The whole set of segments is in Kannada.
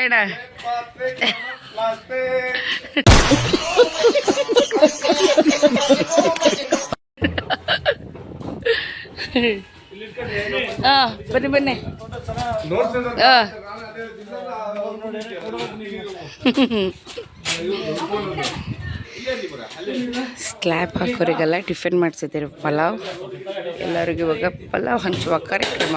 ಬಾಯ್ ಹಾ ಹಾಂ ಬನ್ನಿ. ಬನ್ನಿ ಹಾಂ. ಸ್ಲ್ಯಾಬ್ ಹಾಕೋರಿಗೆಲ್ಲ ಟಿಫಿನ್ ಮಾಡಿಸಿದ್ದೀರಿ ಪಲಾವ್. ಎಲ್ಲರಿಗೂ ಇವಾಗ ಪಲಾವ್ ಹಂಚುವ ಕಾರ್ಯಕ್ರಮ.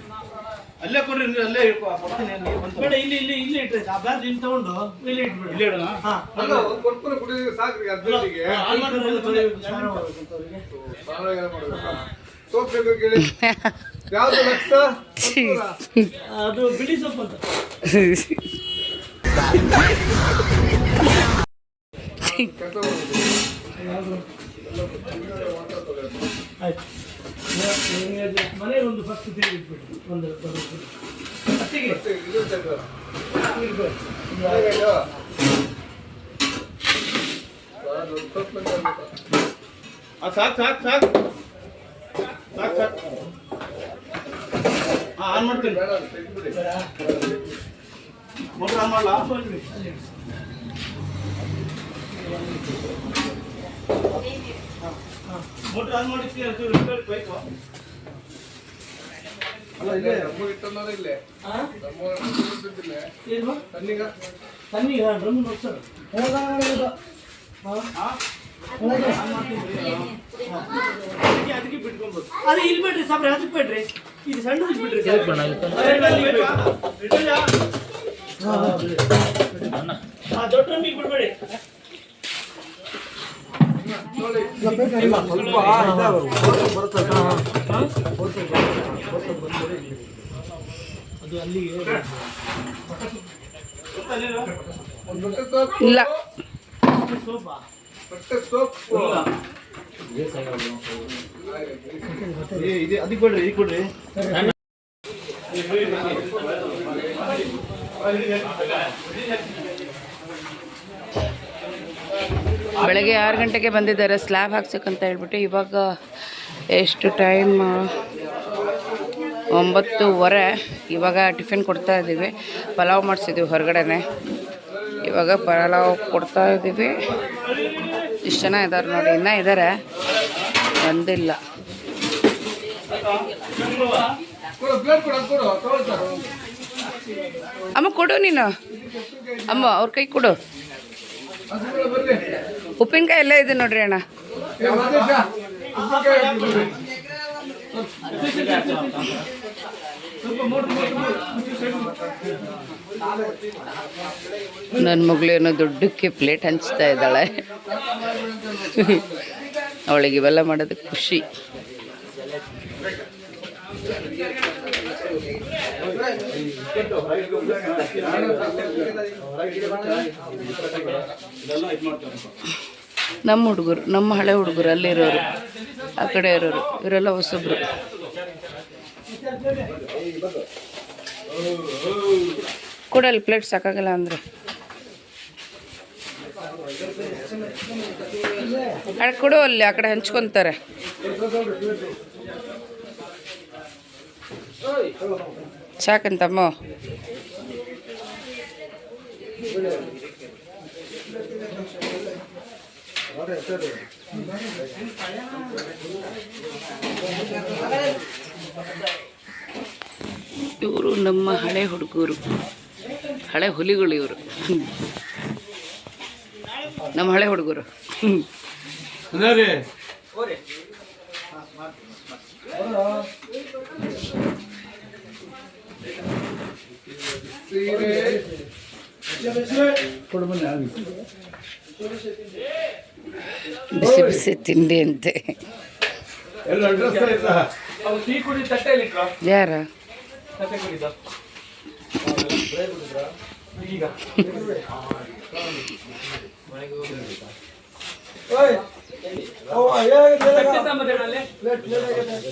ಕೊಡ್ರಿ ನೀವು ಅಲ್ಲೇ ಇಟ್ಕೊ, ಕೊಡ್ತೀನಿ ನೀರು ಬಂತು. ಬೇಡ ಇಲ್ಲಿ ಇಲ್ಲಿ ಇಲ್ಲಿ ಇಟ್ರಿ ಆ ಬ್ಯಾಗ್ ಇಲ್ಲಿ ತಗೊಂಡು ಇಲ್ಲಿ ಇಟ್ಬಿಡಿ. ಇಲ್ಲೇ ಇಡೋಣ? ಹಾ. ಅಲ್ಲ, ಒಂದ್ ಕೊಟ್ಬಿಟ್ಟು ಕುಡಿಯೋದು ಸಾಕ್ರಿ ಅರ್ಜೆಂಟಿಗೆ. ಆನ್ ಮಾಡ್ಕೊಂಡು ಮಾಡ್ಬೇಕಾ? ಸೋಪ್ ಬೇಕು ಕೇಳಿ. ಯಾವ್ದು ಲಕ್ಷ? ಅದು ಬಿಳಿ ಸೊಪ್ಪು ಅಂತ. ಆಯ್ತು. ನಿಮ್ಗೆ ಮನೆಗೆ ಒಂದು ಫಸ್ಟ್ ತೆಗೆದಿಟ್ಬಿಡಿ ಒಂದು ಅತ್ತಿಗೆ ಸಾಕು ಸಾಕು ಸಾಕು ಸಾಕು ಅದು ಸಾಕ್ ಸಾಕ್ ಸಾಕ್. ಸಾಕ್ ಸಾಕ್. ಹಾ ಆನ್ ಮಾಡ್ತೀನಿ. ಅದು. ಮೋಟ್ರ್ ಆನ್ ಮಾಡ್ಲಾ? ಅಲ್ಲಿ ಅಲ್ಲಿ. ಮೋಟ್ರ್ ಆನ್ ಮಾಡಿ ರಿಪೇರ್ ಬೇಕು ಅಲ್ಲ, ಇಲ್ಲೇ ನಮ್ಮೂರ್ ಇಟ್ಟನ್ನೋರು ಇಲ್ಲೇ. ಹಾ? ನಮ್ಮೂರ್ ನಮ್ಮೂರ್ ಇಟ್ಟಿದ್ದಿಲ್ಲೇ. ಏನು ತಣ್ಣೀಗ? ತಣ್ಣೀಗ ಡ್ರಮ್ ನೋಡ್ಸೋಣ ಅದಕ್ಕೆ ಅದಕ್ಕೆ ಬಿಟ್ಕೊಂಬೋದು ಅದು ಇಲ್ಲಿ ಬಿಡ್ರಿ ಸಾಬ್ರೆ ಅದಕ್ಕೆ ಬಿಡ್ರಿ ಇದು ಸಣ್ಣ ಬಿಡ್ರಿ ಆ ದೊಡ್ಡ ಡ್ರಮ್ಮಿಗೆ ಬಿಡ್ಬೇಡಿ ಅದು ಅಲ್ಲಿಗೆ ಒಂದ್ ಬಟ್ಟೆ ಸೋಪ್ ಇಲ್ಲ. ಅದಕ್ಕೆ ಕೊಡ್ರಿ ಈಗ ಕೊಡ್ರಿ ಬೆಳಗ್ಗೆ ಆರು ಗಂಟೆಗೆ ಬಂದಿದ್ದಾರೆ ಸ್ಲ್ಯಾಬ್ ಹಾಕ್ಸಕ್ಕಂತ ಹೇಳ್ಬಿಟ್ಟು ಇವಾಗ ಎಷ್ಟು ಟೈಮ್ ಒಂಬತ್ತುವರೆ. ಇವಾಗ ಟಿಫಿನ್ ಕೊಡ್ತಾ ಇದ್ದೀವಿ. ಪಲಾವ್ ಮಾಡಿಸಿದ್ದೀವಿ ಹೊರಗಡೆನೆ. ಇವಾಗ ಪಲಾವ್ ಕೊಡ್ತಾ ಇದ್ದೀವಿ. ಇಷ್ಟು ಜನ ಇದ್ದಾರೆ ನೋಡಿ, ಇನ್ನೂ ಇದ್ದಾರೆ ಬಂದಿಲ್ಲ. ಅಮ್ಮ ಕೊಡು ನೀನು. ಅಮ್ಮ, ಅವ್ರ ಕೈ ಕೊಡು. ಉಪ್ಪಿನಕಾಯಿ ಎಲ್ಲ ಇದೆ ನೋಡ್ರಿ ಅಣ್ಣ. ನನ್ನ ಮಗಳೇನೋ ದೊಡ್ಡಕ್ಕೆ ಪ್ಲೇಟ್ ಹಂಚ್ತಾ ಇದ್ದಾಳೆ ಅವಳಿಗೆ ಇವೆಲ್ಲ ಮಾಡೋದಕ್ಕೆ ಖುಷಿ ನಮ್ಮ ಹುಡುಗರು, ನಮ್ಮ ಹಳೆ ಹುಡುಗರು ಅಲ್ಲಿರೋರು, ಆ ಕಡೆ ಇರೋರು, ಇವರೆಲ್ಲ ಹೊಸಬ್ರು. ಕೊಡಲ್ಲಿ ಪ್ಲೇಟ್ ಸಾಕಾಗಲ್ಲ ಅಂದರೆ. ಅಡೆ ಕೊಡು ಅಲ್ಲಿ, ಆ ಕಡೆ ಹಂಚ್ಕೊತಾರೆ. ಸಾಕಂತಮ್ಮ ಇವರು ನಮ್ಮ ಹಳೆ ಹುಡುಗರು. ಹಳೆ ಹುಲಿಗಳು ಇವರು. ನಮ್ಮ ಹಳೆ ಹುಡುಗರು. ಬಿಸಿ ಬಿಸಿ ತಿಂಡಿ ಅಂತೆ. ಯಾರ ಆಯ್ತಾ ಅವು ಟೀ ಕುಡಿ ತಟ್ಟೆಯಲ್ಲಿ ಇಟ್ರಾ? ಯಾರ ತಟ್ಟೆ ಕುಡಿದ ಈಗ ಓಯ್ ಓ ಹೇಗಿದೆ ಪ್ಲೇಟ್ ಪ್ಲೇಟ್ ಆಗಿದೆ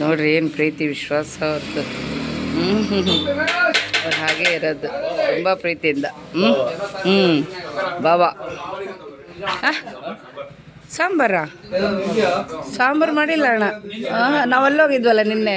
ನೋಡ್ರಿ, ಏನು ಪ್ರೀತಿ, ವಿಶ್ವಾಸ ಅವ್ರದ್ದು ಹ್ಞೂ ಹಾಗೆ ಇರೋದು. ತುಂಬ ಪ್ರೀತಿಯಿಂದ. ಹ್ಞೂ ಹ್ಞೂ ಬಾಬಾ. ಸಾಂಬಾರ? ಸಾಂಬಾರಾ ಮಾಡಿಲ್ಲ ಅಣ್ಣ. ನಾವು ಅಲ್ಲೋಗಿದ್ವಲ್ಲ ನಿನ್ನೆ.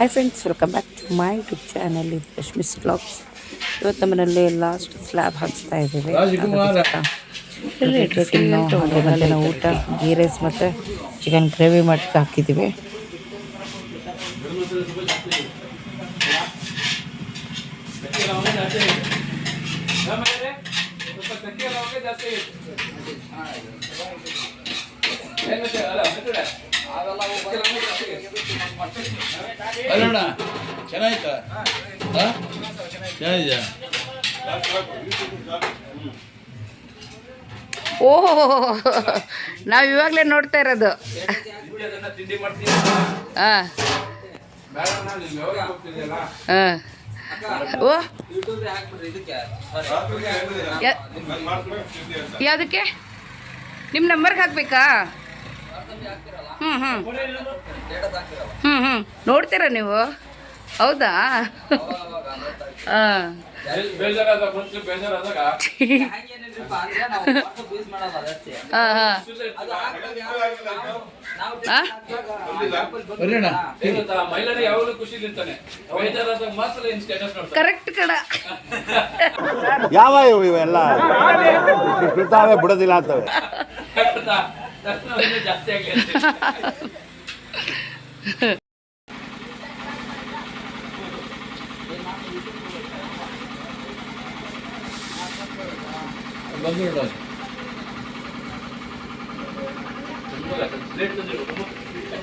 ಬಂದರು ಈ ಕಡೆ ಬರಮ್ಮ hi friends welcome back to my YouTube channel ಇದು ರಶ್ಮಿಸ್ ಬ್ಲಾಗ್ಸ್ ಇವತ್ತು ನಮ್ಮನೇಲಿ ಲಾಸ್ಟ್ ಸ್ಲ್ಯಾಬ್ ಹಾಕ್ಸ್ತಾ ಇದ್ದೀವಿ ಟಿಫಿನ್ನು ಹಾಗೆ ಮಧ್ಯಾಹ್ನ ಊಟ ಗೀ ರೈಸ್ ಮತ್ತು ಚಿಕನ್ ಗ್ರೇವಿ ಮಾಡಿ ಹಾಕಿದ್ದೀವಿ. ಅಲ್ಲಣ್ಣ ಚೆನ್ನಾಯ್ತಾ ಚೆನ್ನಾಗಿದೆಯಾ? ಓಹೋ, ನಾವು ಇವಾಗಲೇ ನೋಡ್ತಾ ಇರೋದು. ಹಾಂ. ಹಾಂ. ಓ. ಯಾವುದಕ್ಕೆ? ನಿಮ್ಮ ನಂಬರ್ಗೆ ಹಾಕ್ಬೇಕಾ? ಹ್ಞೂ ಹ್ಞೂ ಹ್ಞೂ ಹ್ಞೂ ನೋಡ್ತೀರಾ ನೀವು? ಹೌದಾ? ಹಾಂ. ಕರೆಕ್ಟ್ ಕಡ. ಯಾವ ಇವು ಇವೆಲ್ಲ? ಬಿಡ್ತಾವೆ ಬಿಡೋದಿಲ್ಲ ಅಂತವೆ. ಜಾಸ್ತಿ ಆಗ್ಲಿ ಅಂತ ಬಂದು ನೋಡು ಪ್ಲೇಟ್ ತಂದಿರು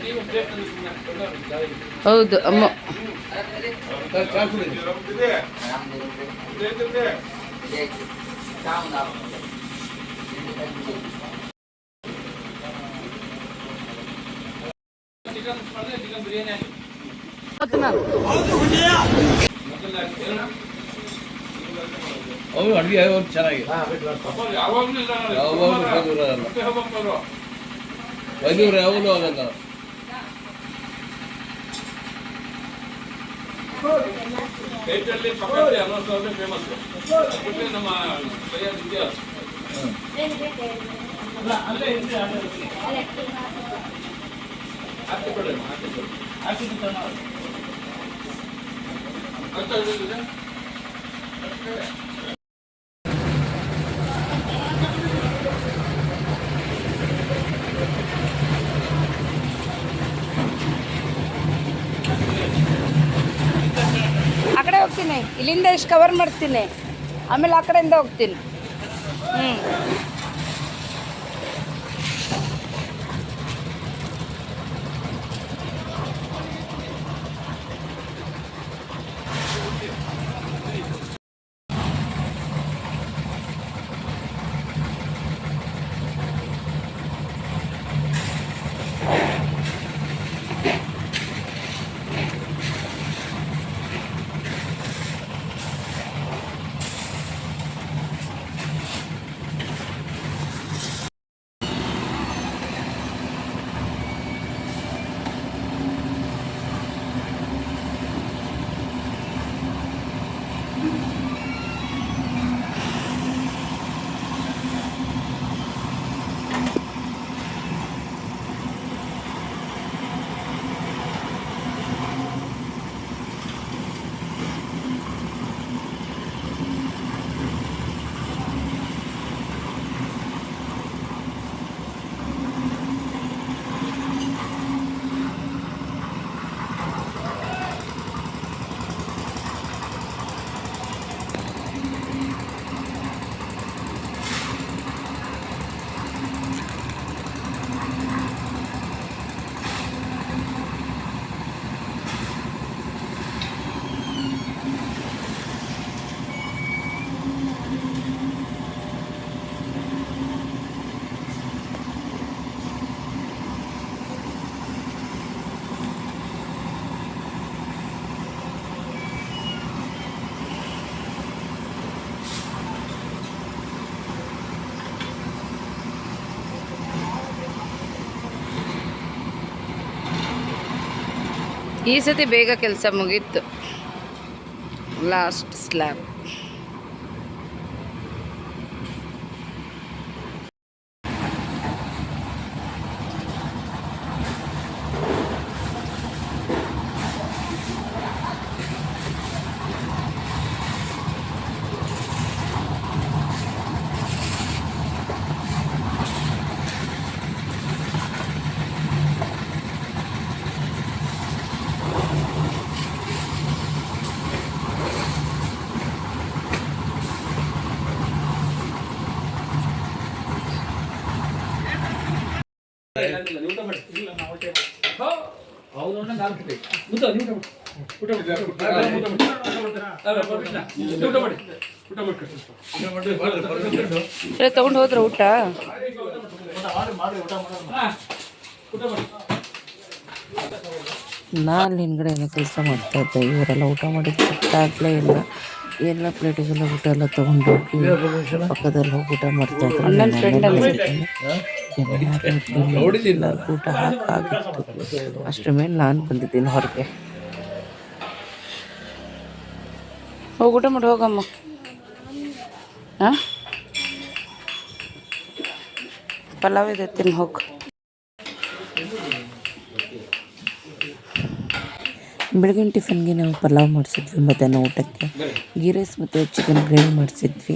ನೀವು ಪ್ಲೇಟ್ ತಂದಿರು ಹೌದು ಅಮ್ಮ ಆಯ್ತು ಅವ್ರು ಅಡುಗೆ ಯಾವಾಗ ಚೆನ್ನಾಗಿ. ಬೈದೂರು ಅವ್ರು. ಯಾವಾಗಲೂ ಆಗಲ್ಲ. ಪೇಟೆಯಲ್ಲಿ ಪಕ್ಕದಲ್ಲಿ ಅನ್ನೋ ಸಾವಿರ ಫೇಮಸ್ ನಮ್ಮ ಸರಿಯಾದ ಇತಿಹಾಸ ಹಾಕಿ ಕೊಡಿ ಅಮ್ಮ, ಹಾಕಿ ಕೊಡಿ. ಅಂತ ಹೇಳಿದ್ರೆ ಆ ಕಡೆ ಹೋಗ್ತೀನಿ. ಇಲ್ಲಿಂದ ಇಷ್ಟು ಕವರ್ ಮಾಡ್ತೀನಿ. ಆಮೇಲೆ ಆ ಕಡೆಯಿಂದ ಹೋಗ್ತೀನಿ. ಹ್ಞೂ ಈ ಸತಿ ಬೇಗ ಕೆಲಸ ಮುಗೀತು. ಲಾಸ್ಟ್ ಸ್ಲ್ಯಾಬ್ ತಗೊಂಡು ಹೋದ್ರ ಊಟ? ನಾ ಅಲ್ಲಿ ಹಿಂದ್ಗಡೆ ಎಲ್ಲ ಕೆಲಸ ಮಾಡ್ತಾ ಇದ್ದೆ. ಇವರೆಲ್ಲ ಊಟ ಮಾಡಿದ್ದು ಗೊತ್ತಾಗ್ಲೇ ಇಲ್ಲ. ಎಲ್ಲ ಪ್ಲೇಟಿಗೆಲ್ಲ ಊಟ ಎಲ್ಲ ತಗೊಂಡು ಹೋಗಿ ಪಕ್ಕದಲ್ಲಿ ಹೋಗಿ ಊಟ ಮಾಡ್ತಾ ಇದ್ರು. ನನ್ನ ಊಟ ಹಾಕಾಗಿತ್ತು. ಅಷ್ಟ್ರ ಮೇಲೆ ನಾನು ಬಂದಿದ್ದೀನಿ ಹೊರಗೆ. ಹೋಗಿ ಊಟ ಮಾಡಿ, ಹೋಗಮ್ಮ. ಹಾಂ ಪಲಾವ್ ಇದೆ, ತಿನ್ನು, ಹೋಗು. ಬೆಳಗಿನ ಟಿಫನ್ಗೆ ನಾವು ಪಲಾವ್ ಮಾಡಿಸಿದ್ವಿ, ಮಧ್ಯಾಹ್ನ ಊಟಕ್ಕೆ. ಗೀ ರೈಸ್ ಮತ್ತು ಚಿಕನ್ ಗ್ರೇವಿ ಮಾಡಿಸಿದ್ವಿ.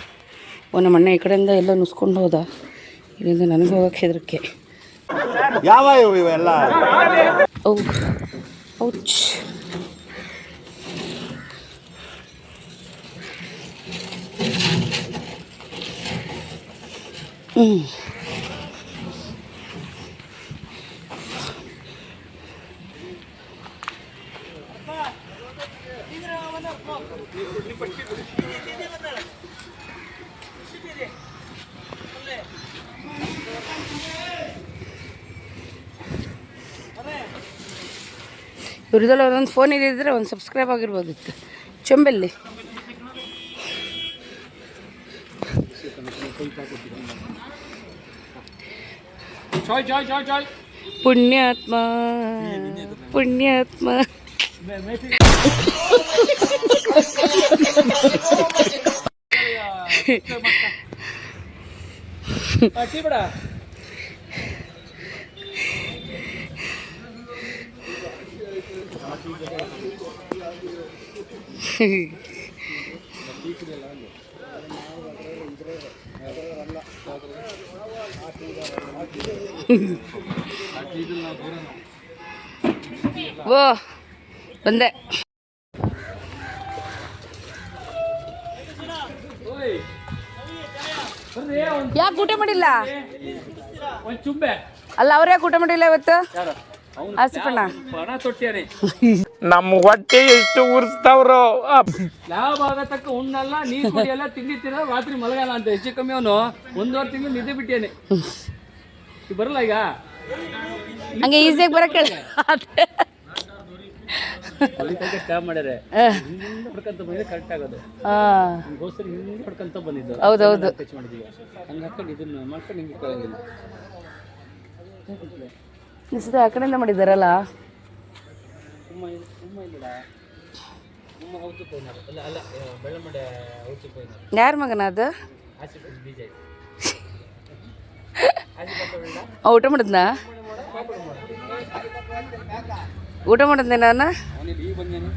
ಓ ನಮ್ಮ ಅಣ್ಣ ಈ ಕಡೆಯಿಂದ ಎಲ್ಲ ನುಸ್ಕೊಂಡು ಹೋದ. ಇಲ್ಲಿಂದ ನನಗೆ ಹೋಗಕ್ಕೆ ಹೆದರಿಕೆ. ಯಾವ ಇವು ಇವೆಲ್ಲ? ಔಚ್. ಹ್ಞೂ ಇವ್ರದ್ದೆಲ್ಲ ಒಂದೊಂದು ಫೋನ್ ಇದ್ದಿದ್ರೆ ಒಂದು ಸಬ್ಸ್ಕ್ರೈಬ್ ಆಗಿರ್ಬೋದಿತ್ತು ಚೊಂಬೆಲ್ಲಿ ಪುಣ್ಯಾತ್ಮ ಪುಣ್ಯಾತ್ಮ ಪುಣ್ಯಾತ್ಮ ಓ ಬಂದೆ. ಯಾಕೆ ಊಟ ಮಾಡಿಲ್ಲ? ಅಲ್ಲ ಅವ್ರ ಯಾಕೆ ಊಟ ಮಾಡಿಲ್ಲ ಇವತ್ತು? ಹಸಿಪಣ್ಣ ನಮ್ಮ ಹೊಟ್ಟೆ ಎಷ್ಟು ಉರ್ಸ್ತಾವ್ರೋ? ಯಾವ ಭಾಗ ತಕ್ಕ ಉಣ್ಣಲ್ಲ ನೀರು ಕುಡಿಯಲ್ಲ ತಿಂಡಿ ತಿನ್ನಲ್ಲ ರಾತ್ರಿ ಮಲಗಲ್ಲ ಅಂತ ಹೆಚ್ಚು ಕಮ್ಮಿ ಅವನು ಒಂದೂವರೆ ತಿಂಗಳು ನಿದ್ದೆ ಬಿಟ್ಟೇನೆ ಈಗ ಬರಲ್ಲ ಈಗ? ಹಂಗೆ ಈಸಿಯಾಗಿ ಬರಕ್ಕೆ ಸ್ಟಾಪ್ ಮಾಡ್ಯಾರೆ. ಹಿಂದೆ ಹೊಡ್ಕಂತ ಬಂದ್ರೆ ಕರೆಕ್ಟ್ ಆಗೋದು. ಹಾಂ. ಗೋಸ್ಕರ ಹಿಂದೆ ಹೊಡ್ಕಂತ ಬಂದಿದ್ದು. ಹೌದೌದು. ಟಚ್ ಮಾಡಿದೀವಿ ಹಂಗೆ ಹಾಕೊಂಡು ಇದನ್ನ ಮಾಡ್ಕೊಂಡು ಹಿಂಗೆ ಆ ಕಡೆಯಿಂದ ಮಾಡಿದ್ದಾರಲ್ಲ? ಉಮ್ಮ ಇಲ್ಲ- ಉಮ್ಮ ಇಲ್ಲ ಉಮ್ಮ ಔಚಿ ಪೋಯ್ನಾರು ಅಲ್ಲ ಅಲ್ಲ ಬೆಳ್ಳಮಡೆ ಔಚಿ ಪೋಯ್ನಾರು ಯಾರ ಮಗನ ಅದು ಆಚೆ ಬೀಜ ಐತೆ ಆ, ಊಟ ಮಾಡಿದ್ನಾ ಊಟ ಮಾಡಿದ್ನೆ ನಾನು ಅವನಿಲ್ಲಿ ಈಗ ಬಂದೇನು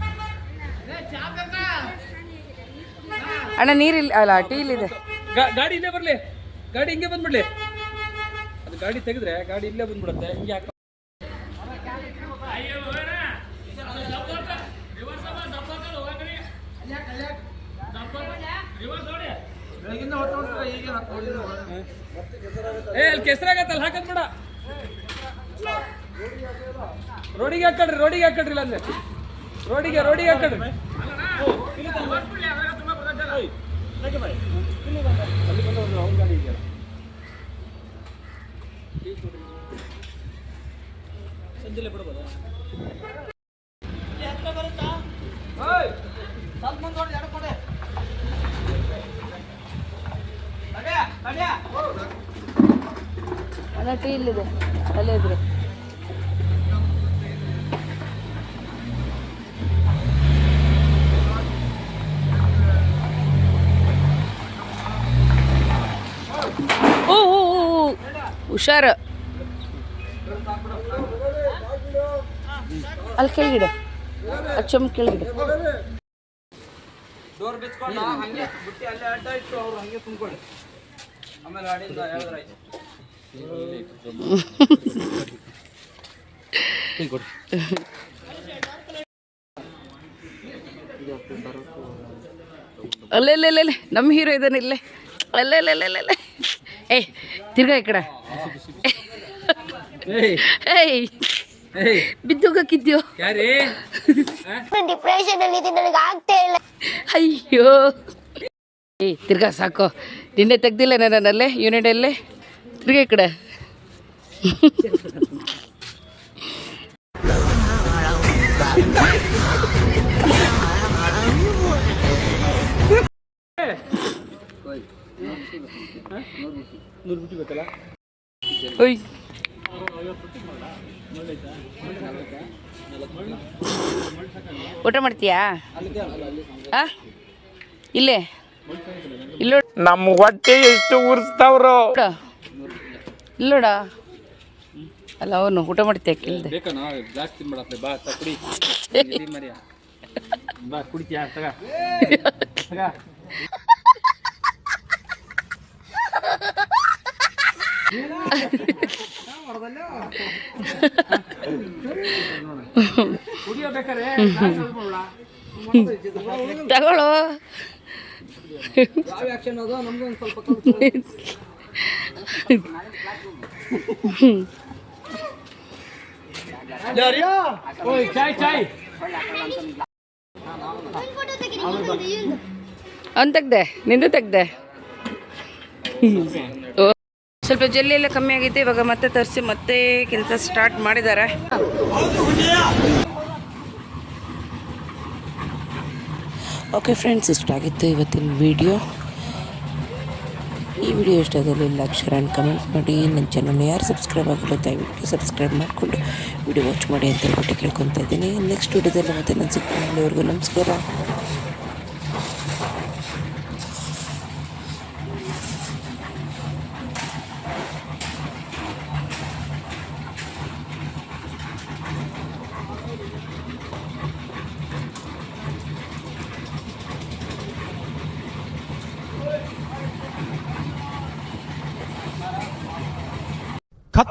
ಅಣ್ಣ ನೀರಿಲ್ಲ ಅಲ್ಲ ಟೀ ಇಲ್ಲಿದೆ ಗಾ- ಗಾಡಿ ಇಲ್ಲೇ ಬರ್ಲಿ ಗಾಡಿ ಹಿಂಗೆ ಬಂದ್ಬಿಡ್ಲಿ ಅದು ಗಾಡಿ ತೆಗೆದ್ರೆ ಗಾಡಿ ಇಲ್ಲೇ ಬಂದ್ಬಿಡುತ್ತೆ ಹಿಂಗೆ ಏ ಅಲ್ಲಿ ಕೆಸರಾಗತ್ತಲ್ಲ ಹಾಕದ್ ಬೇಡ. ರೋಡಿಗೆ ಹಾಕಡ್ರಿ ರೋಡಿಗೆ ಹಾಕಡ್ರಿ ಇಲ್ಲ ಅಂದ್ರೆ ರೋಡಿಗೆ ರೋಡಿಗೆ ಹಾಕಡ್ರಿ. ಸಂಜೆಲೆ ಬಿಡ್ಬೋದಾ? ಅಣ್ಣ ಟೀ ಇಲ್ಲಿದೆ. ಅಲ್ಲೇ ಇದ್ರೆ. ಓ. ಹುಷಾರು. ಅಲ್ಲಿ ಕೇಳಿಡ ಅಚ್ಚಮ್ಮ ಕೇಳಿಡ ಡೋರ್ ಬಿಚ್ಕೊಂಡು, ಹಂಗೆ ಬುಟ್ಟಿ ಅಲ್ಲೇ ಅಡ್ಡ ಇಟ್ಟು ಅವ್ರು ಹಂಗೆ ತುಂಬ್ಕೊಳ್ಳಿ ಆಮೇಲೆ ಅಡಿಯಿಂದ ಹೇಳಿದ್ರೆ ಆಯ್ತು ಅಲ್ಲೇ ಅಲ್ಲೇ ಅಲ್ಲೇ ಅಲ್ಲೇ. ನಮ್ಮ ಹೀರೋ ಇದ್ದಾನೆ ಇಲ್ಲೇ. ಅಲ್ಲೇ ಅಲ್ಲೇ ಅಲ್ಲೇ ಅಲ್ಲೇ ಏ ತಿರ್ಗಾ ಈ ಕಡೆ. ಏಯ್. ಬಿದ್ದೋಗಕ್ಕಿದ್ಯೋ ಡಿಪ್ರೆಷನ್ ಅಲ್ಲಿ ನನಗೆ ಆಗ್ತಾ ಇಲ್ಲ. ಅಯ್ಯೋ. ಏಯ್ ತಿರ್ಗಾ ಸಾಕು. ನಿನ್ನೆ ತೆಗ್ದಿಲ್ಲ ನನ್ನಲ್ಲೇ ಯೂನಿಟಲ್ಲೇ ತಿರ್ಗಾ ಈ ಕಡೆ ನೂರು ಬಿಟ್ಟು ಬೇಕಲ್ಲ ಓಯ್ ಊಟ ಮಾಡ್ತೀಯಾ ಆ ಇಲ್ಲೇ ಇಲ್ಲೋಡ ನಮ್ಮ ಹೊಟ್ಟೆ ಎಷ್ಟು ಉರ್ಸ್ತಾವ್ರೋ ಇಲ್ಲೋಡ. ಅಲ್ಲ ಅವನು ಊಟ ಮಾಡಿ ತೆಕ್ಕಿಲ್ದೆ ಬೇಕನಾ ಜಾಸ್ತಿ ತಿನ್ಬೇಡ ಬಾ ಕುಡಿ. ಬಾ ಕುಡಿತೀಯಾ ತಗ. ತಗ. ಮಾಡ್ಬಿಡ. ತಗೊಳ್ಳೋ. ಅವ್ನು ತೆಗ್ದೆ, ನಿಂದು ತೆಗ್ದೆ. ಸ್ವಲ್ಪ ಜಲ್ಲಿ ಎಲ್ಲ ಕಮ್ಮಿ ಆಗಿದೆ ಇವಾಗ ಮತ್ತೆ ತರಿಸಿ, ಮತ್ತೆ ಕೆಲಸ ಸ್ಟಾರ್ಟ್ ಮಾಡಿದ್ದಾರೆ. ಓಕೆ ಫ್ರೆಂಡ್ಸ್ ಇಷ್ಟ ಆಗಿತ್ತು ಇವತ್ತಿನ ವಿಡಿಯೋ ಈ ವಿಡಿಯೋ ಇಷ್ಟ ಆದಲ್ಲಿ ಲೈಕ್ ಶೇರ್ ಆ್ಯಂಡ್ ಕಮೆಂಟ್ ಮಾಡಿ. ನನ್ನ ಚಾನಲ್ನ ಯಾರು ಸಬ್ಸ್ಕ್ರೈಬ್ ಆಗಿಲ್ಲ, ದಯವಿಟ್ಟು ಸಬ್ಸ್ಕ್ರೈಬ್ ಮಾಡಿಕೊಂಡು ವಿಡಿಯೋ ವಾಚ್ ಮಾಡಿ ಅಂತ ಹೇಳ್ಬಿಟ್ಟು ಕೇಳ್ಕೊತಾ ಇದ್ದೀನಿ. ನೆಕ್ಸ್ಟ್ ವಿಡಿಯೋದಲ್ಲಿ ಮತ್ತೆ ನಾನು ಸಿಗ್ತೀನಿ ಅಲ್ಲಿವರೆಗೂ ನಮಸ್ಕಾರ.